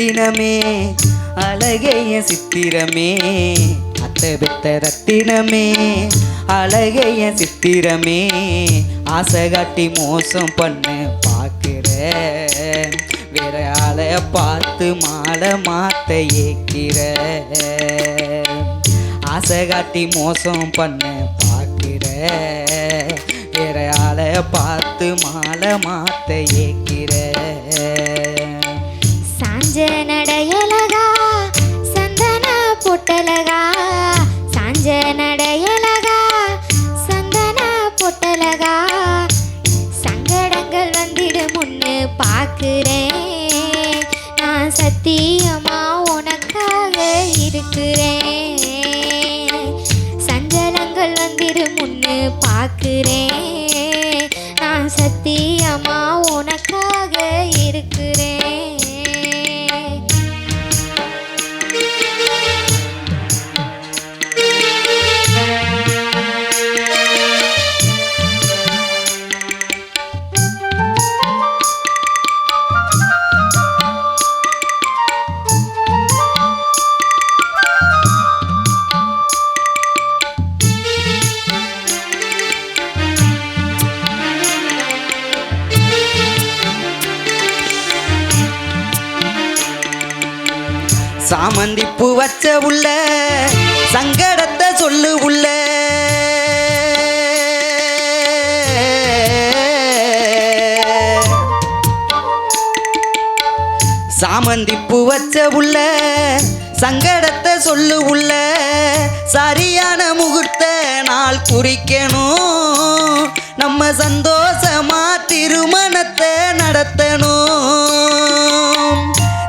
ரத்தினமே அழகைய சித்திரமே. அத்தை பெத்த ரத்தினமே அழகைய சித்திரமே. ஆசை காட்டி மோசம் பண்ண பார்க்கிற வேற ஆளை பார்த்து மாலை மாத்த ஏக்கிற. ஆசை காட்டி மோசம் பண்ண பார்க்கிற வேற ஆளை பார்த்து மாலை மாத்த ஏக்கிற. くれ சாமந்தி பூ வச்ச உள்ள சங்கடத்தை சொல்லு உள்ள. சாமந்திப்பு வச்ச உள்ள சங்கடத்தை சொல்லு உள்ள. சரியான முகூர்த்த நாள் குறிக்கணும். நம்ம சந்தோஷமா திருமணத்தை நடத்தணும்.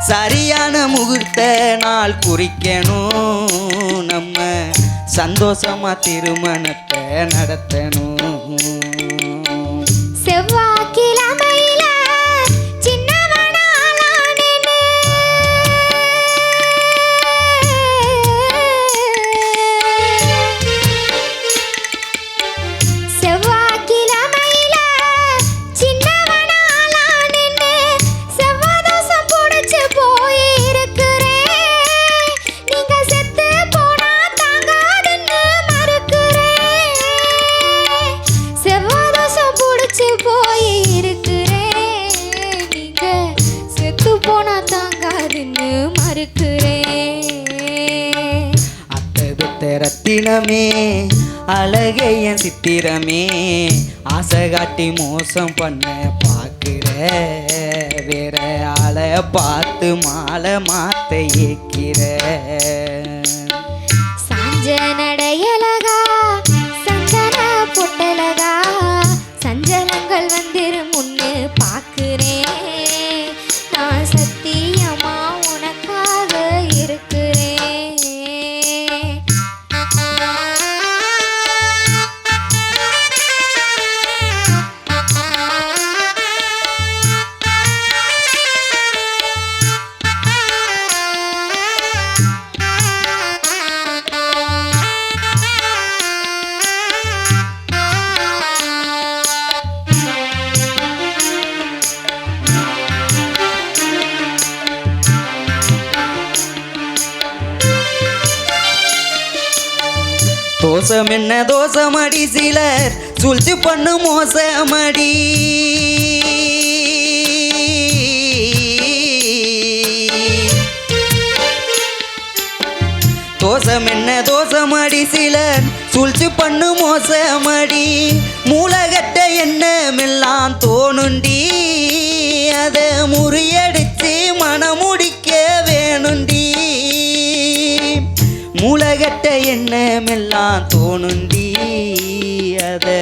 சரியான முகூர்த்த நாள் குறிக்கணும். நம்ம சந்தோஷமா திருமணத்தை நடத்தணும். சித்திரமே ரத்தினமே அழகைய சித்திரமே. ஆசை காட்டி மோசம் பண்ண பார்க்குற வேற ஆளை பார்த்து மாலை மாத்த ஏக்கிற. சாஞ்ச நடையலகா சந்தன பொட்டலகா தோசம் என்ன தோசமடி சிலர்? சுழ்ச்சி பண்ணு மோசமடி. தோசம் என்ன தோசமடி சிலர்? சூழ்ச்சி பண்ணு மோசமடி. மூலகட்ட எண்ணமெல்லாம் தோணுண்டி. அதை முறியடி மூலகட்ட எண்ணமெல்லாம் தோணுண்டி. அதை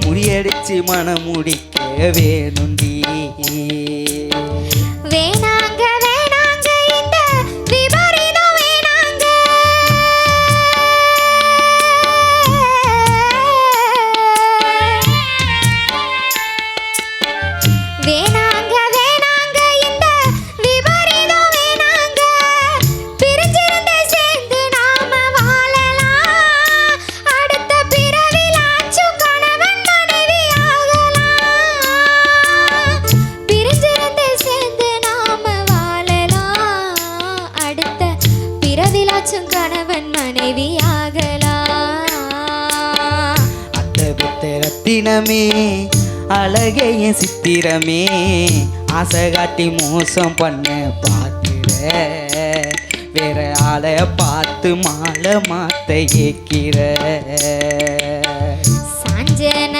முறியடிச்சு மனமுடிக்க வேணுண்டி. கணவன் மனைவியாகலாம் அந்த புத்த ரத்தினமே அழகைய சித்திரமே. ஆசை காட்டி மோசம் பண்ண பார்க்கிற வேற ஆளை பார்த்து மாலை மாத்த ஏக்கிற சாஞ்சன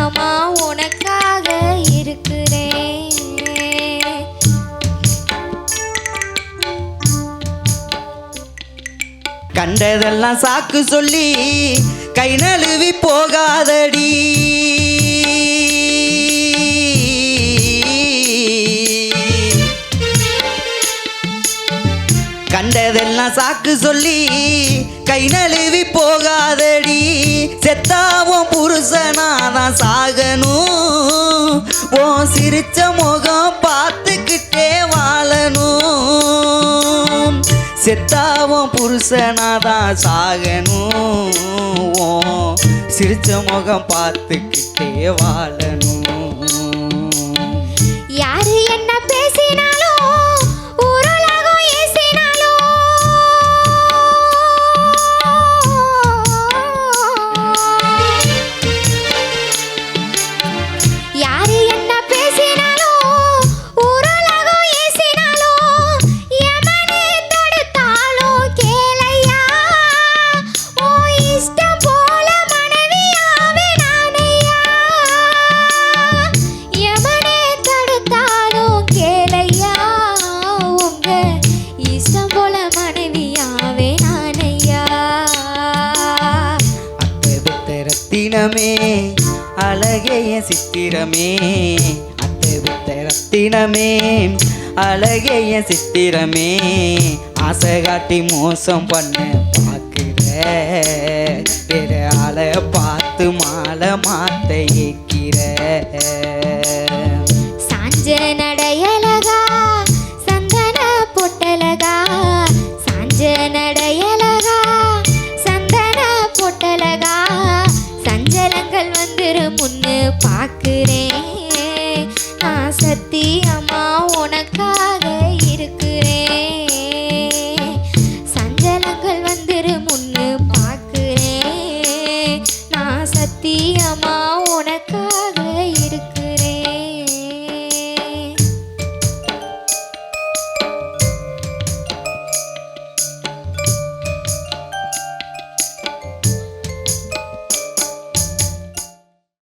சத்தியமா உனக்காக இருக்கிறேன். கண்டதெல்லாம் சாக்கு சொல்லி கை நழுவி போகாதடி. கண்டதெல்லாம் சாக்கு சொல்லி கை நழுவி போகாதடி. செத்தாவும் புருஷனாதான் சாகணும். ஓ சிரிச்ச முகம் பார்த்துக்கிட்டே வாழணும். செத்தாவும் புருஷனாதான் சாகணும். ஓ சிரிச்ச முகம் பார்த்துக்கிட்டே வாழணும். ரத்தினமே அழகைய சித்திரமே. அத்தெடுத்த ரத்தினமே அழகைய சித்திரமே. ஆசை காட்டி மோசம் பண்ண பார்க்கிற வேற ஆளை பார்த்து மாலை மாத்த ஏக்கிற. அஞ்சலங்கள் வந்துரு முன்னு பார்க்குறேன் நான் சத்தி அம்மா உனக்காக இருக்கிறேன் சஞ்சலங்கள் வந்துரு முன்னு பார்க்குறேன் நான் சத்தி அம்மா